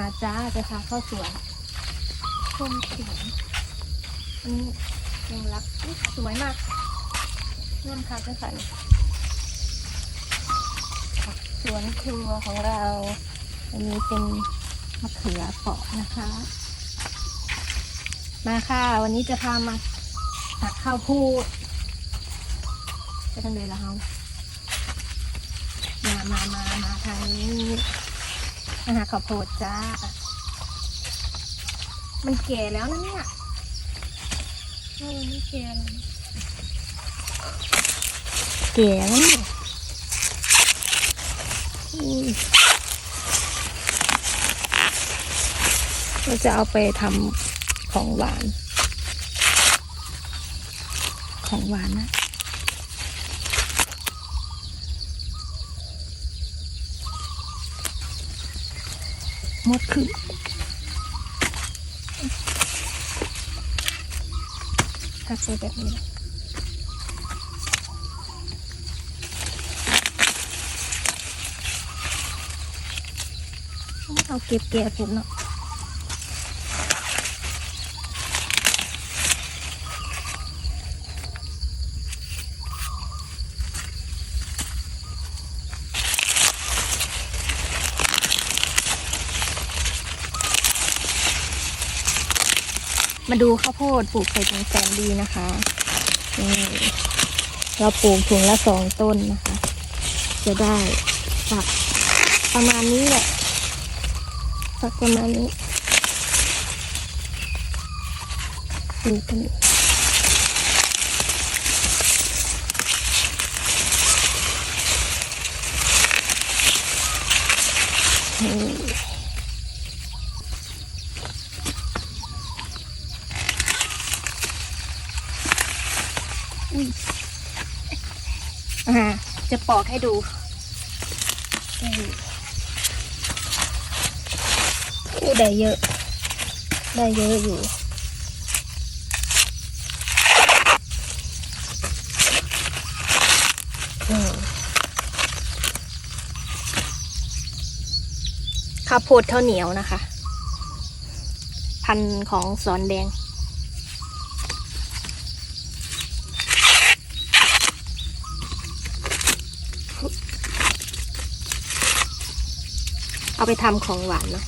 มาจ้าจะพาเข้าสวนชมสวนอันนี้ยังรักสวยมากเริ่มค่ะจะใส่สวนครัวของเรา อันนี้เป็นมะเขือเปราะนะคะ มาค่ะ วันนี้จะพามาตักข้าวโพดไปทางเดินแล้วเฮามามามามาทางนี้ มาหาข้าวโพดจ้า มันแก่แล้วนะเนี่ยเออมันแก่แล้วแก่แล้วเนี่ยอุ้ยเราจะเอาไปทำของหวาน ของหวานนะ มดขึ้นตัดไปแบบนี้เอาเก็บแก่ผมเนาะ มาดูข้าวโพดปลูกใส่ถุงแสนดีนะคะนี่เราปลูกถุงละสองต้นนะคะ จะได้ฝักประมาณนี้แหละฝักประมาณนี้ดูกันนี่ อ่าจะปอกให้ดูอู้ได้เยอะ ได้เยอะอยู่ข้าวโพดข้าวเหนียวนะคะ พันของสอนแดง เอาไปทำของหวานเนาะ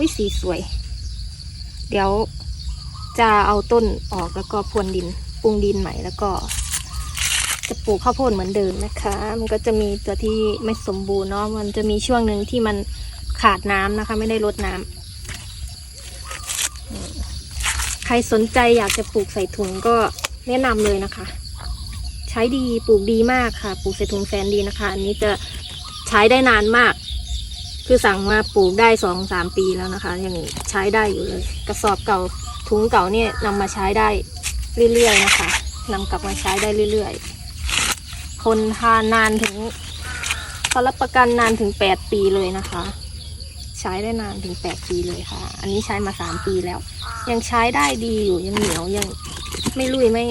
วิสีสวย เดี๋ยวจะเอาต้นออกแล้วก็พรวนดินปรุงดินใหม่แล้วก็ จะปลูกข้าวโพดเหมือนเดิมนะคะ มันก็จะมีตัวที่ไม่สมบูรณ์เนาะมันจะมีช่วงหนึ่งที่มันขาดน้ำนะคะ ไม่ได้รดน้ำใครสนใจอยากจะปลูกใส่ถุงก็แนะนำเลยนะคะ ใช้ดีปลูกดีมากค่ะ ปลูกใส่ถุงแฟนดีนะคะ อันนี้จะ ช้ได้นานมาก คือสั่งมาปลูกได้สองสามปีแล้วนะคะ ยังใช้ได้อยู่เลย กระสอบเก่าถุงเก่าเนี่ยนำมาใช้ได้เรื่อยๆนะคะนำกลับมาใช้ได้เรื่อยๆคนทานนานถึงเขารับประกันนานถึงแปดปีเลยนะคะ ใช้ได้นานถึงแปดปีเลยค่ะ อันนี้ใช้มาสามปีแล้ว ยังใช้ได้ดีอยู่ยังเหนียวยังไม่ลุยไม่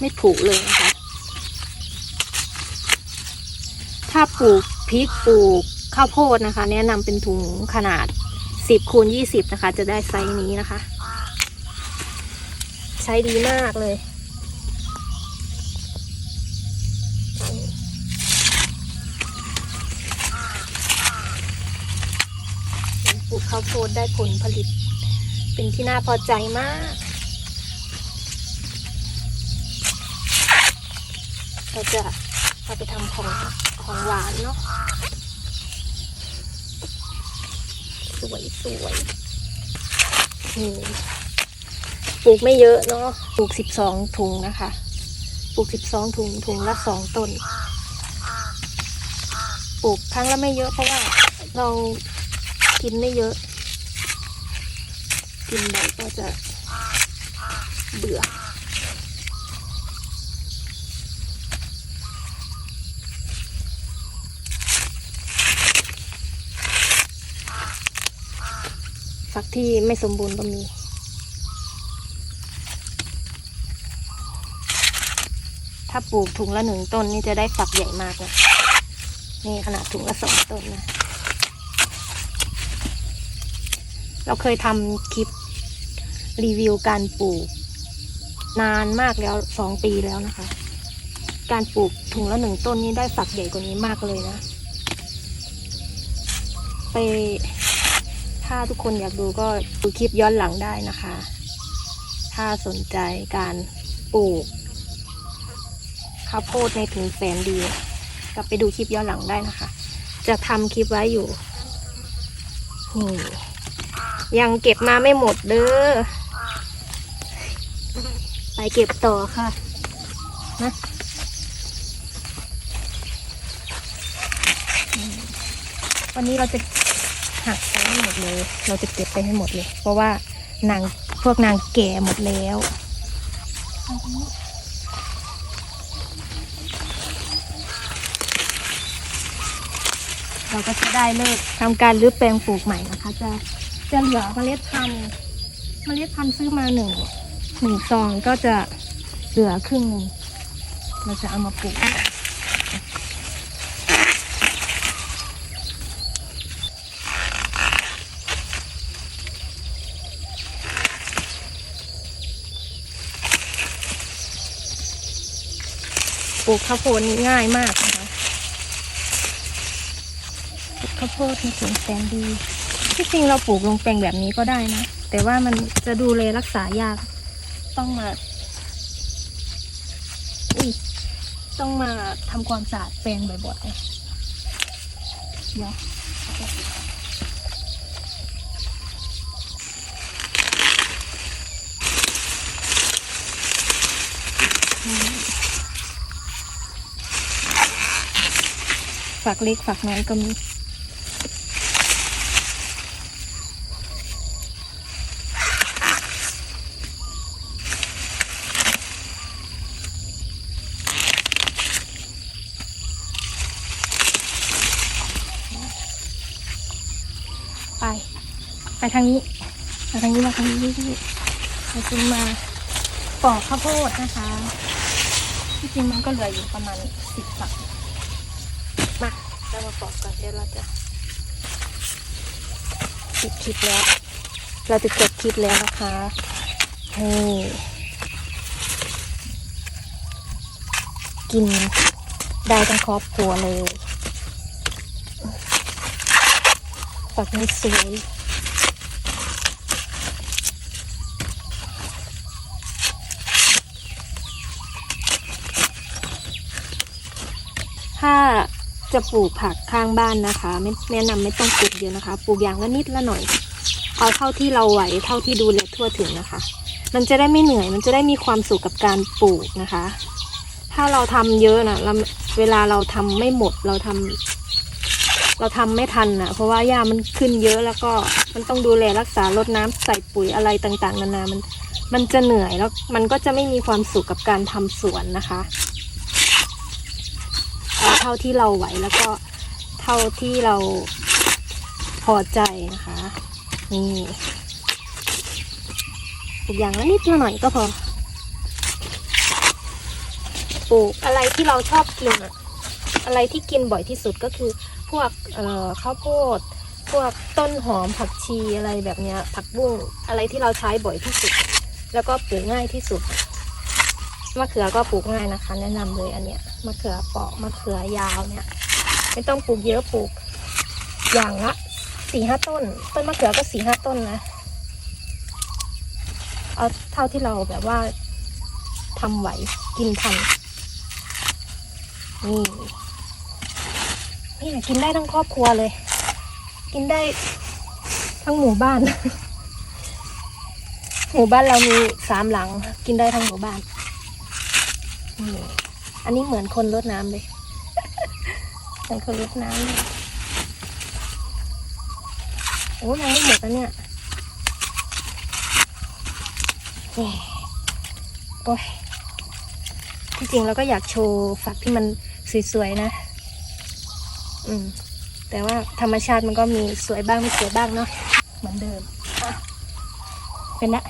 ไม่ผุเลยนะคะถ้าปลูก ริกปลูกข้าวโพดนะคะ แนะนำเป็นถุงขนาดสิบคูณยี่สิบนะคะ จะได้ไซส์นี้นะคะ ใช้ดีมากเลย ปลูกข้าวโพดได้ผลผลิต เป็นที่น่าพอใจมากเราจะเอาไปทำของ ของหวานเนาะสวยสวยนี่ปลูกไม่เยอะเนาะปลูกสิบสองถุงนะคะ ปลูกสิบสองถุงถุงละสองต้น ปลูกครั้งละไม่เยอะเพราะว่าเรากินไม่เยอะ กินไปก็จะเบื่อ ฝักที่ไม่สมบูรณ์ก็มี ถ้าปลูกถุงละหนึ่งต้นนี่จะได้ฝักใหญ่มากเลยนี่ขนาดถุงละสองต้นนะ เราเคยทำคลิปรีวิวการปลูก นานมากแล้วสองปีแล้วนะคะ การปลูกถุงละหนึ่งต้นนี้ได้ฝักใหญ่กว่านี้มากเลยนะ ไป ถ้าทุกคนอยากดูก็ดูคลิปย้อนหลังได้นะคะ ถ้าสนใจการปลูกข้าวโพดในถุงแสนดีกลับไปดูคลิปย้อนหลังได้นะคะ จะทำคลิปไว้อยู่นี่ยังเก็บมาไม่หมดเด้อ ไปเก็บต่อค่ะนะวันนี้เราจะ หักไปให้หมดเลย เราจะเก็บไปให้หมดเลย เพราะว่านางพวกนางแก่หมดแล้วเราก็จะได้เลิกทำการรื้อแปลงปลูกใหม่นะคะ จะจะเหลือเมล็ดพันธุ์เมล็ดพันธุ์ซื้อมาหนึ่งหนึ่งซองก็จะเหลือครึ่งหนึ่งเราจะเอามาปลูก ปลูกข้าวโพดนี่ง่ายมากนะคะข้าวโพดในสวนแสนดี ที่จริงเราปลูกลงแปลงแบบนี้ก็ได้นะ แต่ว่ามันจะดูแลรักษายาก ต้องมาอุ้ยต้องมาทำความสะอาดแปลงบ่อยๆเดี๋ยว ฝักเล็กฝักน้อยก็มีไปไปทางนี้ไปทางนี้มาทางนี้พี่เราจะมาปอกข้าวโพดนะคะ ที่จริงมันก็เหลืออยู่ประมาณสิบฝัก มาเรามาปอกก่อนเดี๋ยวเราจะปิดคลิปแล้ว เราจะจบคลิปแล้วนะคะนี่กินได้ทั้งครอบครัวเลยฝักนี้สวยถ้า จะปลูกผักข้างบ้านนะคะ ไม่แนะนำไม่ต้องปลูกเยอะนะคะ ปลูกอย่างละนิดละหน่อยเอาเท่าที่เราไหวเท่าที่ดูแลทั่วถึงนะคะ มันจะได้ไม่เหนื่อย มันจะได้มีความสุขกับการปลูกนะคะ ถ้าเราทำเยอะนะเเวลาเราทำไม่หมดเราทำเราทำไม่ทันนะเพราะว่าหญ้ามันขึ้นเยอะแล้วก็มันต้องดูแลรักษารดน้ำใส่ปุ๋ยอะไรต่างๆ นานามันมันจะเหนื่อยแล้วมันก็จะไม่มีความสุขกับการทำสวนนะคะ ท่าที่เราไหวแล้วก็เท่าที่เราพอใจนะคะ นี่ปลูกอย่างละนิดละหน่อยก็พอปลูกอะไรที่เราชอบกินอะอะไรที่กินบ่อยที่สุดก็คือ พวกเอ่อข้าวโพดพวกต้นหอมผักชีอะไรแบบเนี้ย ผักบุ้งอะไรที่เราใช้บ่อยที่สุด แล้วก็ปลูกง่ายที่สุด มะเขือก็ปลูกง่ายนะคะ แนะนำเลยอันเนี้ยมะเขือเปาะมะเขือยาวเนี่ย ไม่ต้องปลูกเยอะปลูก อย่างละสี่ห้าต้น ต้นมะเขือก็สี่ห้าต้นนะเอาเท่าที่เราแบบว่าทำไหวกินทันนี่นี่กินได้ทั้งครอบครัวเลย กินได้ทั้งหมู่บ้าน หมู่บ้านเรามีสามหลัง กินได้ทั้งหมู่บ้าน อันนี้เหมือนคนรดน้ำเลยเหมือนคนรดน้ำเลยโอ้ยไม่หมดแล้วเนี่ยโอ้ยที่จริงเราก็อยากโชว์ฝักที่มันสวยๆนะ อืม แต่ว่าธรรมชาติมันก็มีสวยบ้างไม่สวยบ้างเนาะ เหมือนเดิม เป็นละ